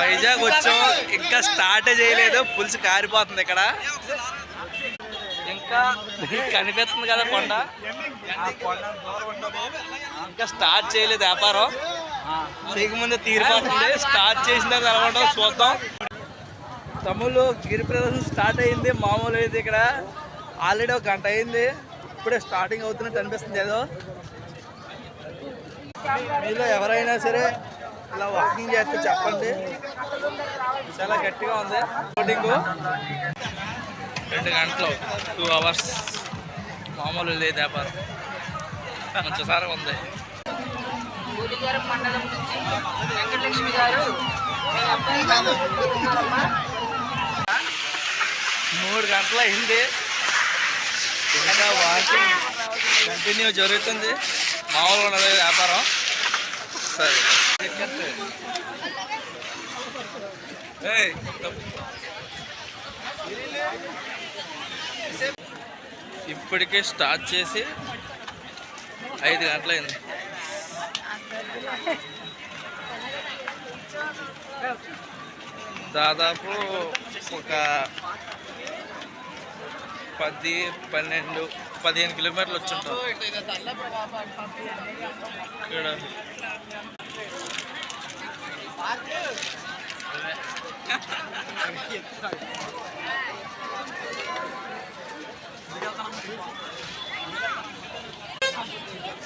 వైజాగ్ వచ్చాం. ఇంకా స్టార్ట్ చేయలేదు. పులుసు కారిపోతుంది ఇక్కడ. ఇంకా కనిపిస్తుంది కదా కొండ. ఇంకా స్టార్ట్ చేయలేదు వ్యాపారం. ముందు తీరిపోతుంది. స్టార్ట్ చేసిన తర్వాత చూద్దాం. తమ్ముళ్ళు గిరి ప్రదర్శన స్టార్ట్ అయింది. మామూలు అయితే ఇక్కడ. ఆల్రెడీ ఒక గంట అయింది. ఇప్పుడే స్టార్టింగ్ అవుతున్నట్టు అనిపిస్తుంది ఏదో. మీలో ఎవరైనా సరే ఇలా వాకింగ్ చేస్తే చెప్పండి. చాలా గట్టిగా ఉంది. షూటింగ్ రెండు గంటలు టూ అవర్స్ మామూలు లేదు వ్యాపారం మంచి సారా ఉంది. మండలం నుంచి వెంకటలక్ష్మి గారు మూడు గంటలు అయింది. ఇంకా వాకింగ్ కంటిన్యూ జరుగుతుంది. మామూలుగా ఉన్నది వ్యాపారం. ఇప్పటికే స్టార్ట్ చేసి ఐదు గంటలైంది. దాదాపు ఒక పది పన్నెండు పదిహేను కిలోమీటర్లు వచ్చుంటాం ఇక్కడ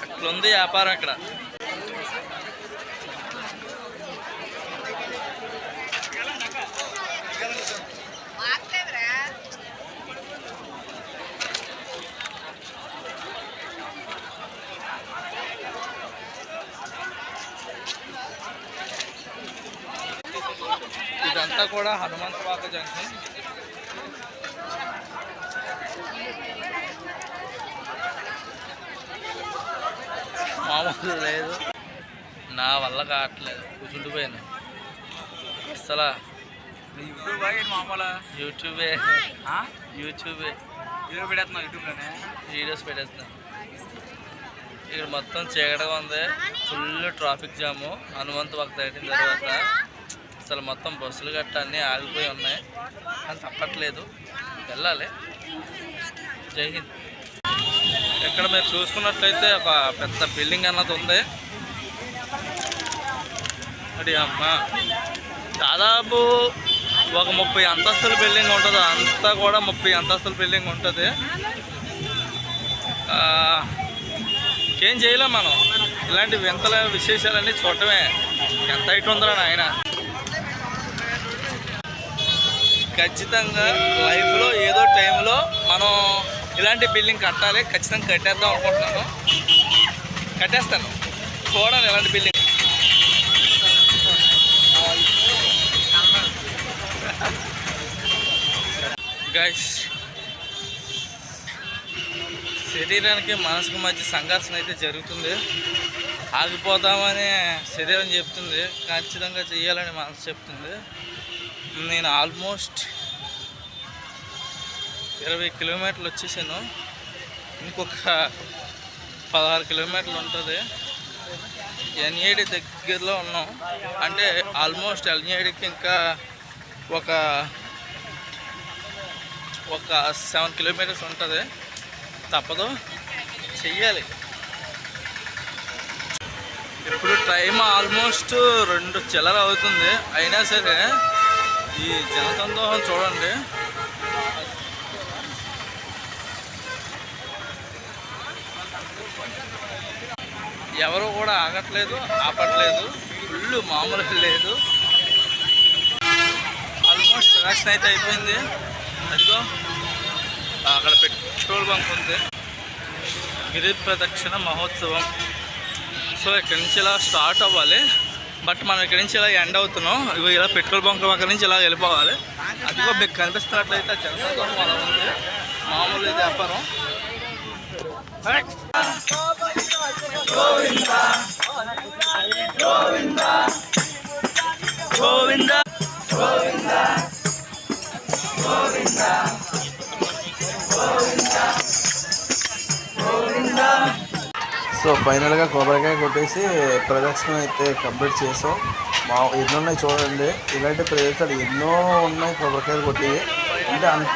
అట్లుంది వ్యాపారం అక్కడ ఇదంతా కూడా హనుమంతవాక జంక్షన్. మామూలు లేదు. నా వల్ల కావట్లేదు. కూర్చుండిపోయాను. అసలు యూట్యూబ్. మామూలు యూట్యూబే. యూట్యూబే వీడియో పెడుతున్నావు యూట్యూబ్లోనే? వీడియోస్ పెట్టేస్తున్నాను ఇక్కడ మొత్తం చీకటిగా ఉంది. Full traffic jam. హనుమంత్ వాక్ దాటిన తర్వాత. అసలు మొత్తం బస్సులు గట్ట అన్నీ ఆగిపోయి ఉన్నాయి. కానీ తప్పట్లేదు. వెళ్ళాలి. జై హింద్. ఇక్కడ మీరు చూసుకున్నట్లయితే ఒక పెద్ద బిల్డింగ్ అన్నది ఉంది. అది అమ్మ. దాదాపు ఒక ముప్పై అంతస్తుల బిల్డింగ్ ఉంటుంది. అంతా కూడా ముప్పై అంతస్తుల బిల్డింగ్ ఉంటుంది. ఆ, ఇంకేం చేయలేం మనం. ఇలాంటి వింతల విశేషాలన్నీ చూడటమే. ఎంత హైట్ ఉందిరా ఆయన ఖచ్చితంగా లైఫ్లో ఏదో టైంలో మనం ఇలాంటి బిల్డింగ్ కట్టాలి ఖచ్చితంగా కట్టేద్దాం అనుకుంటున్నాను. కట్టేస్తాను. చూడండి ఇలాంటి బిల్డింగ్. గైస్ శరీరానికి మనసుకు మధ్య సంఘర్షణ అయితే జరుగుతుంది. ఆగిపోతామని శరీరం చెప్తుంది. ఖచ్చితంగా చేయాలని మనసు చెప్తుంది. నేను ఆల్మోస్ట్ ఇరవై కిలోమీటర్లు వచ్చేసాను. ఇంకొక పదహారు కిలోమీటర్లు ఉంటుంది. ఎన్ఏడి దగ్గరలో ఉన్నాం. అంటే ఆల్మోస్ట్ ఎన్ఏడికి ఇంకా ఒక ఒక సెవెన్ కిలోమీటర్స్ ఉంటుంది. తప్పదు. చెయ్యాలి. ఇప్పుడు టైం ఆల్మోస్ట్ రెండు చిల్లర అవుతుంది. అయినా సరే ఈ జనసందోహం చూడండి ఎవరు కూడా ఆగట్లేదు ఆపట్లేదు ఫుల్ మామూలు లేదు. ఆల్మోస్ట్ ప్రదక్షిణ అయితే అయిపోయింది. అదిగో అక్కడ పెట్రోల్ బంక్ ఉంది. గిరి ప్రదక్షిణ మహోత్సవం. సో ఇక్కడి నుంచి ఇలా స్టార్ట్ అవ్వాలి. బట్ మనం ఇక్కడ నుంచి ఇలా ఎండ్ అవుతున్నాం. ఇవి ఇలా పెట్రోల్ బంక్ అక్కడ నుంచి ఇలా వెళ్ళిపోవాలి. అదిగో మీకు కనిపిస్తున్నట్లయితే ఆ అలా ఉంది మామూలు ఇది వ్యాపారం. గోవిందా సో ఫైనల్గా కొబ్బరికాయ కొట్టేసి ప్రదక్షిణ అయితే కంప్లీట్ చేసాం. మా ఎన్నో ఉన్నాయి చూడండి. ఇలాంటి ప్రదేశాలు ఎన్నో ఉన్నాయి కొబ్బరికాయలు కొట్టి అంటే అంత